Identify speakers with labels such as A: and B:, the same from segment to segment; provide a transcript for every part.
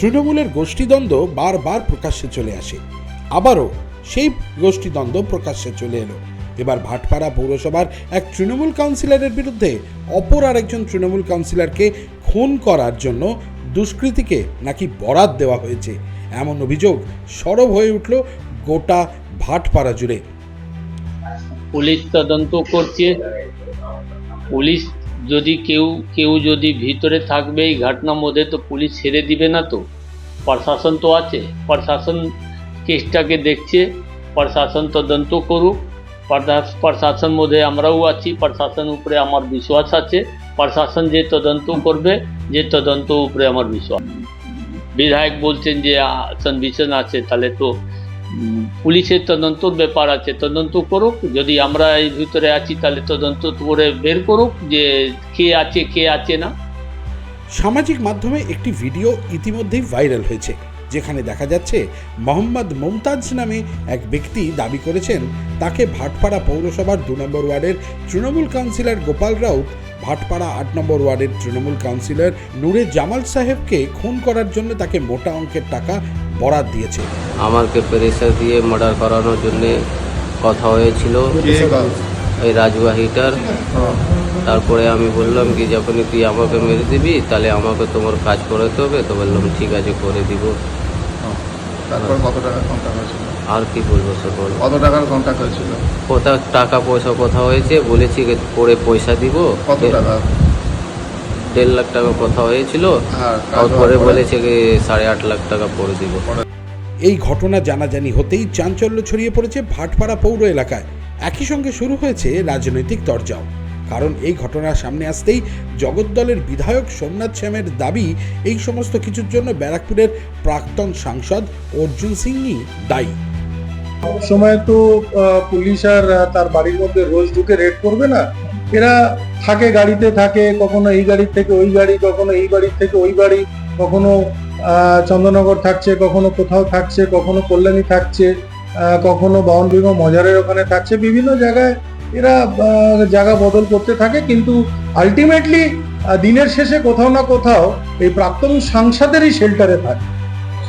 A: তৃণমূলের গোষ্ঠীদ্বন্দ্ব বারবার প্রকাশ্যে চলে আসে। আবারও সেই গোষ্ঠীদ্বন্দ্ব প্রকাশ্যে চলে এলো। এবার ভাটপাড়া পৌরসভার এক তৃণমূল কাউন্সিলরের বিরুদ্ধে অপর আরেকজন তৃণমূল কাউন্সিলরকে খুন করার জন্য দুষ্কৃতীকে নাকি বরাত দেওয়া হয়েছে। এমন অভিযোগ সরব হয়ে উঠল গোটা ভাটপাড়া জুড়ে।
B: পুলিশ তদন্ত করছে। পুলিশ যদি কেউ কেউ যদি ভিতরে থাকবে এই ঘটনার মধ্যে তো পুলিশ ছেড়ে দিবে না তো? প্রশাসন তো আছে। প্রশাসন কেসটাকে দেখছে প্রশাসন তদন্ত করুক। প্রশা- প্রশাসন মধ্যে আমরাও আছি প্রশাসন উপরে আমার বিশ্বাস আছে। প্রশাসন যে তদন্ত করবে যে তদন্ত উপরে আমার বিশ্বাস। বিধায়ক বলছেন যে সনভিশন আছে তাহলে তো উম, পুলিশের তদন্ত ব্যাপার আছে, তদন্ত করুক। যদি আমরা এই ভিতরে আছি, তাহলে তদন্ত করে বের করুক যে কে আছে কে আছে না।
A: সামাজিক মাধ্যমে একটি ভিডিও ইতিমধ্যেই ভাইরাল হয়েছে, যেখানে দেখা যাচ্ছে মোহাম্মদ মুমতাজ নামে এক ব্যক্তি দাবি করেছেন, তাকে ভাটপাড়া পৌরসভার দু নম্বর ওয়ার্ডের তৃণমূল কাউন্সিলর গোপাল রাউত, ভাটপাড়া আট নম্বর ওয়ার্ডের তৃণমূল কাউন্সিলর নূরে জামাল সাহেবকে খুন করার জন্য তাকে মোটা অঙ্কের টাকা বরাদ দিয়েছে।
C: আমাকে প্রেশার দিয়ে মার্ডার করানোর জন্য কথা হয়েছিল। এই রাজবাহিটার। তারপরে আমি বললাম কি যখনই তুই আমাকে মেরে দিবি তাহলে আমাকে তোমার কাজ করাতে হবে। তো বললাম ঠিক আছে করে দিব।
D: তারপর কত টাকা
C: আর কি বলব সে বল।
D: কত টাকার কন্ট্যাক্ট হয়েছিল?
C: কোথা টাকা পয়সা কথা হয়েছে বলেছি পরে পয়সা দিব।
D: কত টাকা?
C: দেড় লাখ টাকা কথা হয়েছিল। তারপরে
D: পরে?
C: বলেছে যে সাড়ে আট লাখ টাকা পরে দিব।
A: এই ঘটনা জানাজানি হতেই চাঞ্চল্য ছড়িয়ে পড়েছে ভাটপাড়া পৌর এলাকায়। একই সঙ্গে শুরু হয়েছে রাজনৈতিক তরজাও। কারণ এই ঘটনার সামনে আসতেই জগদ্দলের বিধায়ক সোমনাথ শ্যামের দাবি এই সমস্ত কিছুর জন্য ব্যারাকপুরের প্রাক্তন সাংসদ অর্জুন সিংই দায়ী।
E: সময় তো পুলিশ আর তার বাড়ির মধ্যে রোজ ঢুকে রেড করবে না? এরা থাকে গাড়িতে থাকে কখনো এই গাড়ির থেকে ওই গাড়ি কখনো এই বাড়ির থেকে ওই বাড়ি কখনো আহ, চন্দননগর থাকছে কখনো কোথাও থাকছে কখনো কল্যাণী থাকছে কখনো বাউন বিঘা মজারের ওখানে থাকছে। বিভিন্ন জায়গায় এরা জায়গা বদল করতে থাকে কিন্তু আলটিমেটলি দিনের শেষে কোথাও না কোথাও এই প্রাক্তন সাংসদেরই শেল্টারে থাকে।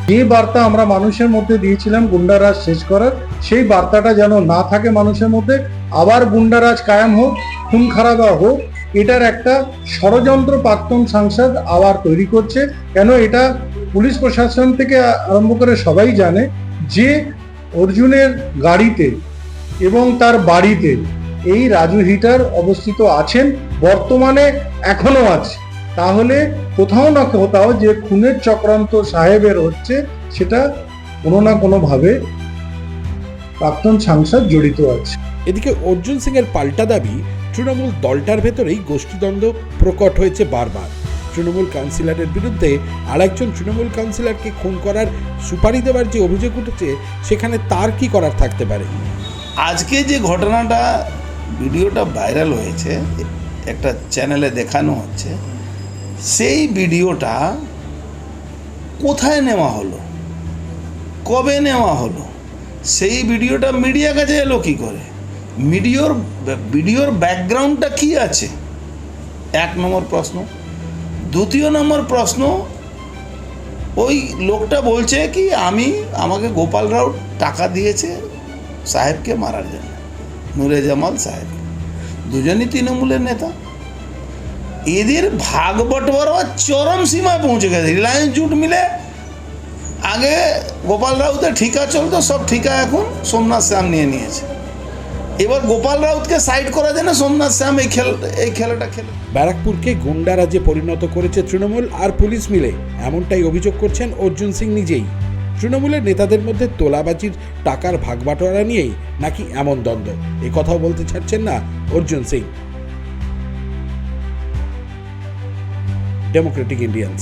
E: যে বার্তা আমরা মানুষের মধ্যে দিয়েছিলাম গুন্ডারাজ শেষ করার সেই বার্তাটা যেন না থাকে মানুষের মধ্যে আবার গুন্ডারাজ কায়াম হোক খুন খারাপা হোক, এটার একটা ষড়যন্ত্র প্রাক্তন সাংসদ আবার তৈরি করছে। কেন এটা পুলিশ প্রশাসন থেকে আরম্ভ করে সবাই জানে যে অর্জুনের গাড়িতে এবং তার বাড়িতে এই রাজু হিটার অবস্থিত আছেন, বর্তমানে এখনও আছে। তাহলে কোথাও না কোথাও যে খুনের চক্রান্ত সাহেবের হচ্ছে, সেটা কোনো না কোনোভাবে প্রাক্তন সাংসদ জড়িত আছে।
A: এদিকে অর্জুন সিংয়ের পাল্টা দাবি তৃণমূল দলটার ভেতরেই গোষ্ঠীদ্বন্দ্ব প্রকট হয়েছে বারবার। তৃণমূল কাউন্সিলরের বিরুদ্ধে আরেকজন তৃণমূল কাউন্সিলরকে খুন করার সুপারি দেওয়ার যে অভিযোগ উঠেছে, সেখানে তার কি করার থাকতে পারে?
F: আজকে যে ঘটনাটা ভিডিওটা ভাইরাল হয়েছে, একটা চ্যানেলে দেখানো হচ্ছে, সেই ভিডিওটা কোথায় নেওয়া হলো? কবে নেওয়া হলো? সেই ভিডিওটা মিডিয়া কাছে এলো কী করে? মিডিওর ভিডিওর ব্যাকগ্রাউন্ডটা কি আছে? এক নম্বর প্রশ্ন। দ্বিতীয় নম্বর প্রশ্ন, ওই লোকটা বলছে কি, আমি, আমাকে গোপাল রাউত টাকা দিয়েছে সাহেবকে মারার জন্য। নুরে জামাল সাহেব। দুজনই তৃণমূলের নেতা। এদের ভাগ বটোয়ারা চরম সীমায় পৌঁছে গেছে। রিলায়েন্স জুট মিলে আগে গোপাল রাউতের ঠিকা চলতো, সব ঠিকা এখন সোমনাথ শ্যাম নিয়ে নিয়েছে। এবার গোপাল রাউতকে সাইড করা যায় না, সোমনাথ শ্যাম এই খেল এই খেলাটা খেলে।
A: ব্যারাকপুরকে গুন্ডা রাজ্যে পরিণত করেছে তৃণমূল আর পুলিশ মিলে। এমনটাই অভিযোগ করছেন অর্জুন সিং নিজেই। তৃণমূলের নেতাদের মধ্যে তোলাবাজির টাকার ভাগবাটোয়ারা নিয়েই নাকি এমন দ্বন্দ্ব? এ কথাও বলতে ছাড়ছেন না অর্জুন সিং। Democratic Indians